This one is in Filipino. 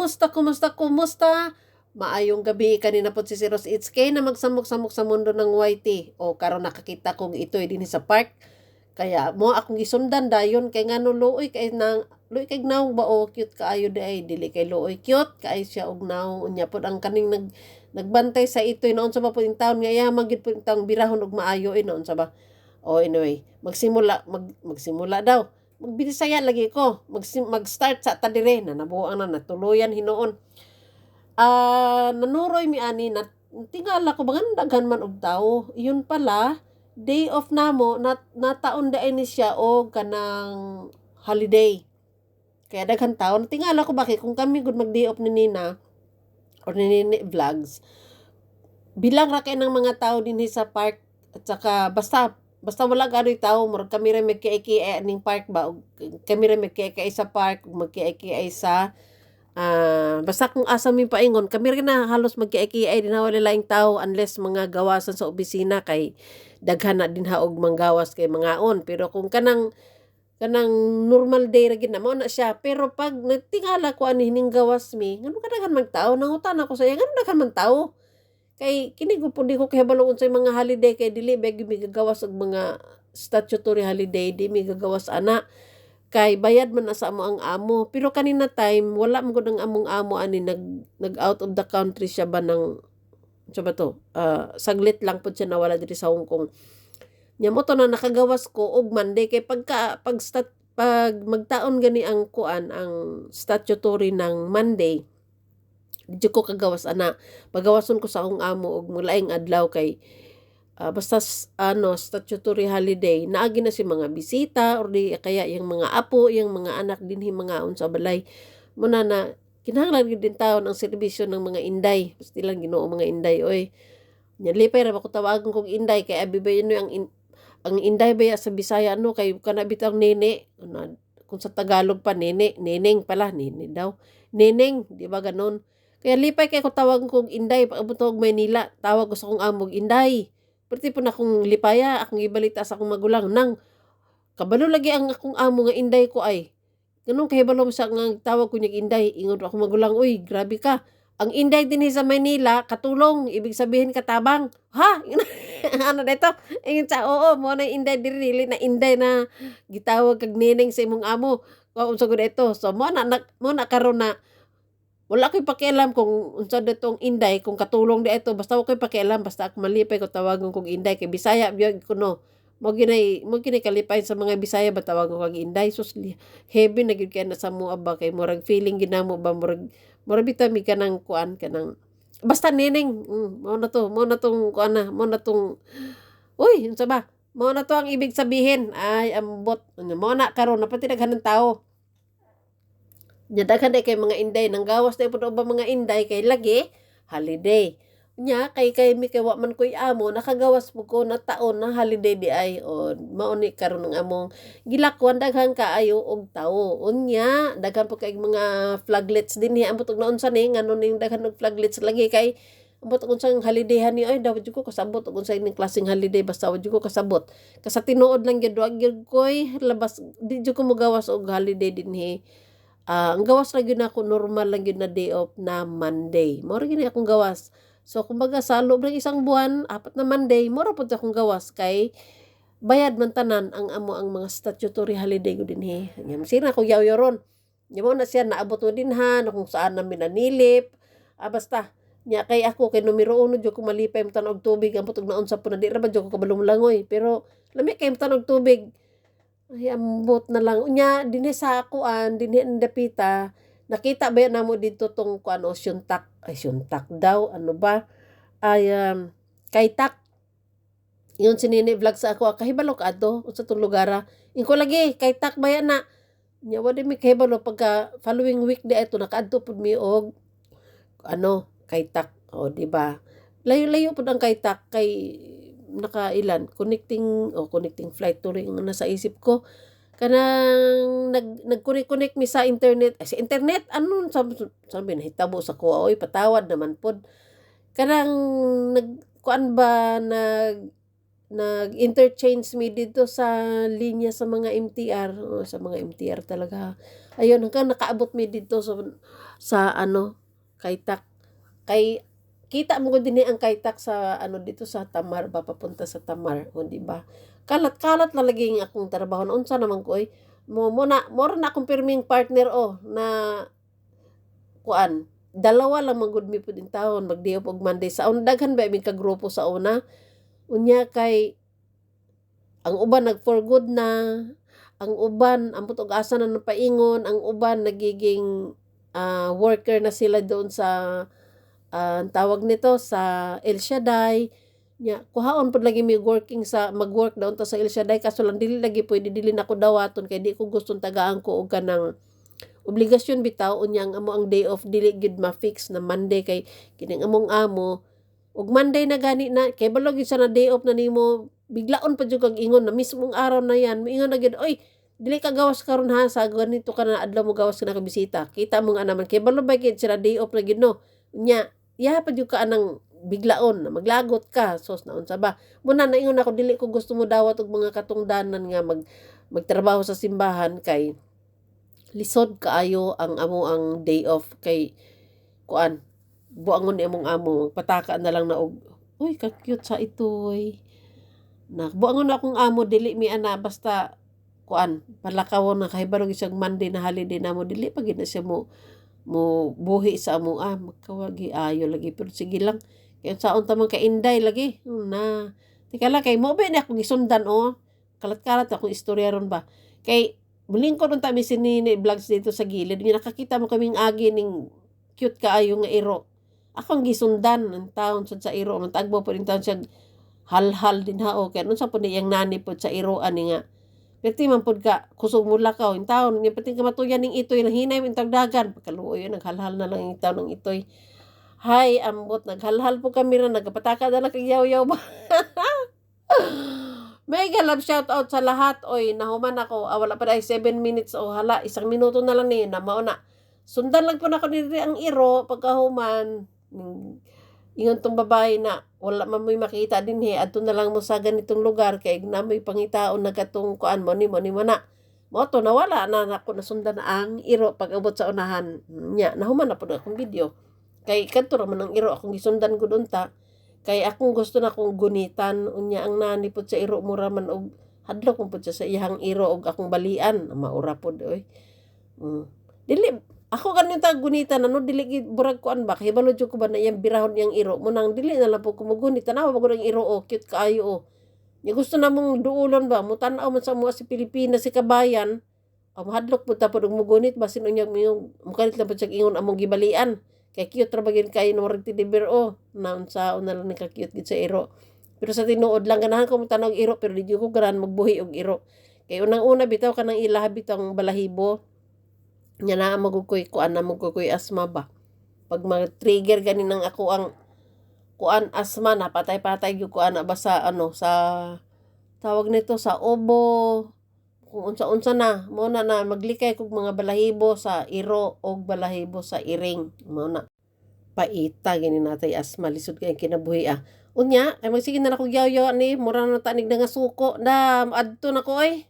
kumusta, kumusta, kumusta? Maayong gabi. Kanina po si Siros It's kay na magsamok-samok sa mundo ng YT. O karon nakakita kong ito din sa park. Kaya mo akong gisundan dayon. Kay ngano luoy kay nang luoy kay naong ba? O cute kaayo di ay. Dili kay luoy cute. Kay siya og naong unya pod ang kaning nag nagbantay sa ito noon sa ba po yung taon? Nga ya magid po birahon og maayo. Eh noon sa ba. O anyway, magsimula mag, magsimula daw magbisaya lagi ko. Mag, mag-start sa tadire na nabuang na natuluyan hinoon. Ah, uh, nanuroy mi ani na tingala ko bangan daghan man og tao. Yun pala day off namo na nataon da ini siya og kanang holiday. Kaya daghan tao tingala ko bakit kung kami gud mag day off ni Nina or ni Nini vlogs bilang ra kay ng mga tao din sa park at saka basta basta wala gano'y tao murag kami ra magkiaki ning park ba? Kami ra magkiaki sa park magkiaki sa uh, basta kung asa mi paingon kami rin na halos magkiaki ay din. Wala laing tao unless mga gawasan sa opisina kay daghan na din haog manggawas kay mga on pero kung kanang kanang normal day ra gid na mo na siya. Pero pag nagtingala ko ani hining gawas mi ngano kadaghan man tao? Nangutan ako sa iya ngano daghan man tao Kay kini ko po di ko kahibalo sa mga holiday kay dili bag mi gagawas og mga statutory holiday di mi gagawas ana kay bayad man na sa amo ang amo. Pero kanina time wala man gud ang among amo ani nag nag out of the country siya ba nang sa ba to? Uh, saglit lang pud siya nawala diri sa Hong Kong. Nya mo to na nakagawas ko og Monday kay pagka pag stat pag magtaon gani ang kuan ang statutory ng Monday di ko kagawas ana. Pagawason ko sa akong amo og mulaing adlaw kay uh, basta ano statutory holiday. Naagi na si mga bisita or di kaya yung mga apo yung mga anak dinhi mga unsa balay. Muna na kinahanglan gid din taon ang serbisyo ng mga inday. Basta lang Ginoo mga inday oy. Nya lipay ra ko tawagan kog inday kay abi ba yun ang in, ang inday ba sa Bisaya ano kay kana bitang nene? Ano, kung sa Tagalog pa nene neneng pala nene daw. Neneng di ba ganon kaya lipay kay ko tawag kong Inday pag abot Maynila. Tawag sa kong amog Inday. Perti po na akong lipaya, akong ibalita sa akong magulang nang kabalo lagi ang akong amo nga Inday ko ay. Ganun kahibalo sa nga tawag ko niya Inday. Ingon ako magulang, uy, grabe ka. Ang Inday din sa Maynila, katulong, ibig sabihin katabang. Ha? ano dito? Ingon sa, oo, mo na Inday diri, na Inday na gitawag kag nineng sa imong amo. Kung sa ito. So, mo na, mo na karon na, wala ko'y pakialam kung unsa ditong inday kung katulong di ito basta ko'y pakialam basta ako malipay ko tawagon kong inday kay bisaya biyo ko no. Mo ginay mo ginay kalipay sa mga bisaya ba tawagon kong inday? Sus heavy na gyud kay na sa mo ba kay murag feeling ginamo ba murag murag bitami kanang kuan kanang basta neneng mm, mo na to mo na tong kuan na mo na tong uy unsa ba? Mo na to ang ibig sabihin ay ambot mo na karon napati daghan ng tao Nya daghan kay mga inday nang gawas na pud ba mga inday kay lagi holiday. Nya kay kay mi kay wa man koy amo nakagawas po ko na taon na holiday di ay o mao ni karon ng among gilakwan daghan kaayo og tawo. Unya daghan po kay mga flaglets din ni ambot og naon sa ni ngano ning daghan og flaglets lagi kay ambot og unsang holiday ni ay daw ko kasabot og unsay ning klaseng holiday basta wad ko kasabot. Kasa tinuod lang gyud wa gyud koy labas di jud ko mogawas og holiday dinhi Uh, ang gawas lang yun ako, normal lang yun na day off na Monday. Mora yun akong gawas. So, kumbaga sa loob ng isang buwan, apat na Monday, mora po akong gawas kay bayad man tanan ang amo ang mga statutory holiday ko din he. Yan, sina ko yaw yoron. Yan mo na siya, naabot mo din ha, kung saan namin nanilip. Ah, basta, nya kay ako kay numero uno jud ko malipay mo tanog tubig ang putog naon sa po na di ra ba jud ko kabalong langoy pero lami kay tanog tubig ay, ambot na lang. Unya, dinhi sa nakita ba na mo dito tong kuan o syuntak, ay syuntak daw, ano ba? Ay, um, kaitak. Yun sinini vlog sa ako, kahibalo ka ato, sa tong lugar. Inko lagi, kaitak ba yan na? Nya, wala mi kahibalo, pagka following week di ito, nakaadto po mi og, ano, kaitak, o, di ba? Layo-layo po ang kaitak, kay nakailan connecting o oh, connecting flight to ring nasa isip ko. Kanang nag nag-connect mi sa internet. Ay, sa internet ano sabi sabi nahitabo sa kuha oy patawad naman pod. Kanang nag kuan ba nag nag-interchange mi dito sa linya sa mga MTR o sa mga MTR talaga. Ayun hanggang nakaabot mi dito sa sa ano kaitak kay kita mo din ang kaitak sa ano dito sa Tamar ba papunta sa Tamar o di ba? Kalat-kalat na lagi akong trabaho. Na unsa naman ko eh mo mo na mo na akong pirming partner oh na kuan dalawa lang magud mi pud taon magdiop og Monday. Sa una daghan ba mi ka grupo sa una? Unya kay ang uban nag for good na ang uban ang og asa na napaingon ang uban nagiging ah, worker na sila doon sa ang tawag nito sa El Shaddai. Nya kuhaon pud lagi mi working sa mag-work daw ta sa El Shaddai. Kaso lang dili lagi pwede dili na ko dawaton kay di ko gustong tagaan ko og kanang obligasyon bitaw. Unyang amo ang day off dili gid ma-fix na Monday kay kining among amo. Ug Monday na gani na kay balog sa na day off na nimo biglaon pa jud kag ingon na mismong araw na yan. Moingon na gid oy dili ka gawas karon ha sa ganito ka na adlaw mo gawas ka na ka bisita. Kita mo nga naman kay balog ba gid sila day off na gid no? Nya iya pa jud ka anang biglaon na maglagot ka sos na unsa ba? Muna naingon ako dili ko gusto mo dawat og mga katungdanan nga mag magtrabaho sa simbahan kay lisod kaayo ang amo ang day off kay kuan buangon ni among amo pataka na lang na og uy ka cute sa itoy na buangon na akong amo dili mi ana basta kuan palakawon na kay barog isang Monday na holiday na mo dili pa gid na siya mo mo buhi sa amo ah magkawagi ayo lagi pero sige lang. Kay saon ta man ka inday lagi Hmm, na tika lang kay mo ba ni akong gisundan oh? Kalat-kalat akong istorya ron ba? Kay muling ko nung tami sinini vlogs dito sa gilid nga nakakita mo kaming agi ning cute kaayo nga iro. Akong gisundan ng taon sa iro man tagbo po ring taon siya hal-hal din hao kay nun sa pud iyang nani pod sa iro ani nga Perti man pod ka kusog mo lakaw in taon nga pati ka matuyan ning itoy nang hinay min tagdagan pagkaluoy naghalhal na lang taon ng itoy Hay, ambot, naghalhal po kami na nagpataka na lang kay yaw-yaw ba? Mega love shout out sa lahat. Oy, nahuman ako. Ah, wala pa dahil 7 minutes. O hala, isang minuto na lang ni na mauna. Sundan lang po na ako nila ang iro pagkahuman. Mm, Ingon tong babae na wala man mo'y makita din he. Adto na lang mo sa ganitong lugar kay na may pangitaon na katong kuan mo ni mo ni mo na. Mo to nawala na ako nasundan na ang iro pag abot sa unahan. Nya, nahuman na na akong video. Kay kanto ra man ang iro akong gisundan ko doon ta. Kay akong gusto na akong gunitan unya ang nani pud sa iro mo raman og hadlok pud sa iyang iro og akong balian maura pud oy. Mm. Dili ako ganun ta gunitan ano dili gid burag kuan ba kay balod jud ko ba na iyang birahon yang iro mo nang dili na lang po ko magunit tanaw ba ang iro o cute kaayo o. Nya gusto na mong duulon ba mo tan-aw man sa mga si Pilipinas si kabayan. Ang mahadlok po tapos og mugunit basin unya mo mukalit lang po siya ingon among gibalian. Kay cute ra bagin kay no rin tidibir o. Naon sa una lang ni ka cute gid sa iro. Pero sa tinuod lang ganahan ko mo tanaw iro pero di ko garan magbuhi og iro. Kay unang una bitaw kanang ilaha bitang balahibo. Nya na magukoy kuan na magukoy asma ba. Pag mag-trigger gani nang ako ang kuan asma na patay-patay gyud kuan na ba sa ano sa tawag nito sa obo kung unsa-unsa na mo na na maglikay kog mga balahibo sa iro og balahibo sa iring. Mo na. Paita gini natay asma lisod kay kinabuhi ah. Unya kay magsige na ako yaw-yaw ni mura na tanig na nga suko. Na adto na ko ay